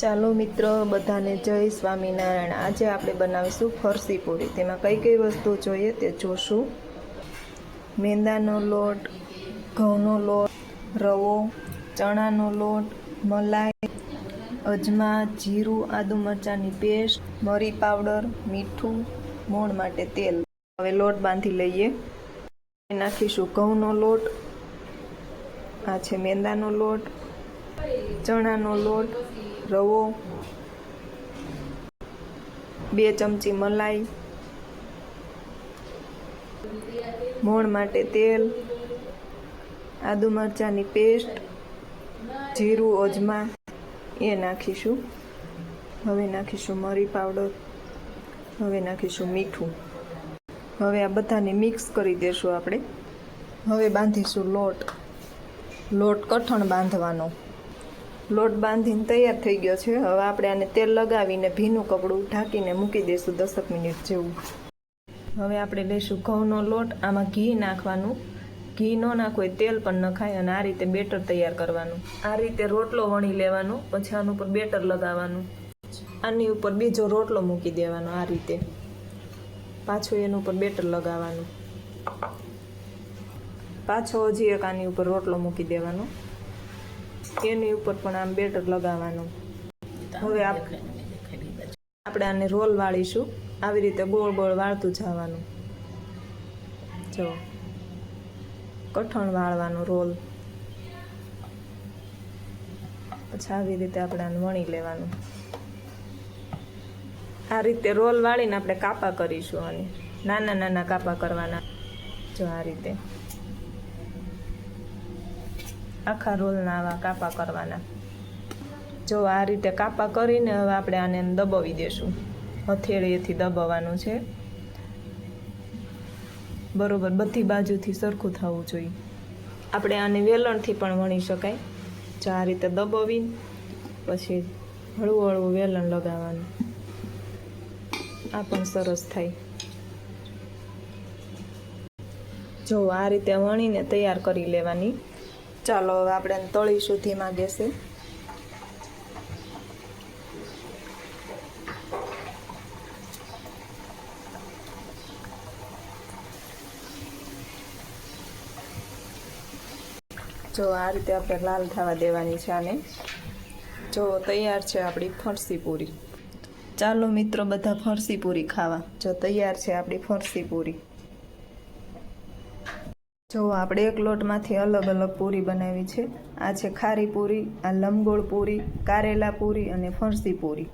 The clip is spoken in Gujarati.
ચાલો મિત્ર, બધાને જય સ્વામિનારાયણ. આજે આપણે બનાવીશું ફરસી પૂરી. તેમાં કઈ કઈ વસ્તુ જોઈએ તે જોશું. મેંદાનો લોટ, ઘઉંનો લોટ, રવો, ચણાનો લોટ, મલાઈ, અજમા, જીરું, આદુ મરચાંની પેસ્ટ, મરી પાવડર, મીઠું, મોણ માટે તેલ. હવે લોટ બાંધી લઈએ. નાખીશું ઘઉંનો લોટ. આ છે મેંદાનો લોટ, ચણાનો લોટ રવો, બે ચમચી મલાઈ, મોણ માટે તેલ, આદુ મરચાંની પેસ્ટ, જીરું, અજમા, એ નાખીશું. હવે નાખીશું મરી પાવડર, હવે નાખીશું મીઠું. હવે આ બધાને મિક્સ કરી દેશું આપણે. હવે બાંધીશું લોટ. લોટ કઠણ બાંધવાનો. લોટ બાંધીને તૈયાર થઈ ગયો છે. હવે આપણે આને તેલ લગાવીને ભીનું કપડું ઢાંકીને મૂકી દઈશું દસક મિનિટ જેવું. હવે આપણે લઈશું ઘઉંનો લોટ. આમાં ઘી નાખવાનું. ઘી ન નાખો તેલ પણ નખાય અને આ રીતે બેટર તૈયાર કરવાનું. આ રીતે રોટલો વણી લેવાનો, પછી આનું ઉપર બેટર લગાવવાનું. આની ઉપર બીજો રોટલો મૂકી દેવાનો આ રીતે. પાછું એનું ઉપર બેટર લગાવવાનું. પાછો હજી એક આની ઉપર રોટલો મૂકી દેવાનો. એની ઉપર પણ આમ બેટર લગાવવાનું. હવે આપણે આને રોલ વાળીશું. આવી રીતે ગોળ ગોળ વાળતું જવાનું. જો. કઠણ વાળવાનો રોલ. પછી આવી રીતે આપણે આને વણી લેવાનું. આ રીતે રોલ વાળીને આપણે કાપા કરીશું અને નાના નાના કાપા કરવાના. જો આ રીતે. આખા રોલના આવા કાપા કરવાના. જો આ રીતે કાપા કરીને હવે આપણે આને દબાવી દેશું. હથેળીએથી દબાવવાનું છે. બરોબર, બધી બાજુથી સરખું થવું જોઈએ. આપણે આને વેલણથી પણ વણી શકાય. જો આ રીતે દબાવી, પછી હળવું હળવું વેલણ લગાવવાનું. આ પણ સરસ થાય. જો આ રીતે વણીને તૈયાર કરી લેવાની. ચાલો, હવે આપણે તળીશું ધીમા ગેસે. જો આ રીતે આપણે લાલ થવા દેવાની છે આને. જો તૈયાર છે આપણી ફરસી પૂરી. ચાલો મિત્રો, બધા ફરસી પૂરી ખાવા. જો તૈયાર છે આપણી ફરસી પૂરી. જો આપણે એક લોટમાંથી અલગ અલગ પૂરી બનાવી છે, આ છે ખારી પૂરી, આ લંબગોળ પૂરી, કારેલા પૂરી અને ફરસી પૂરી.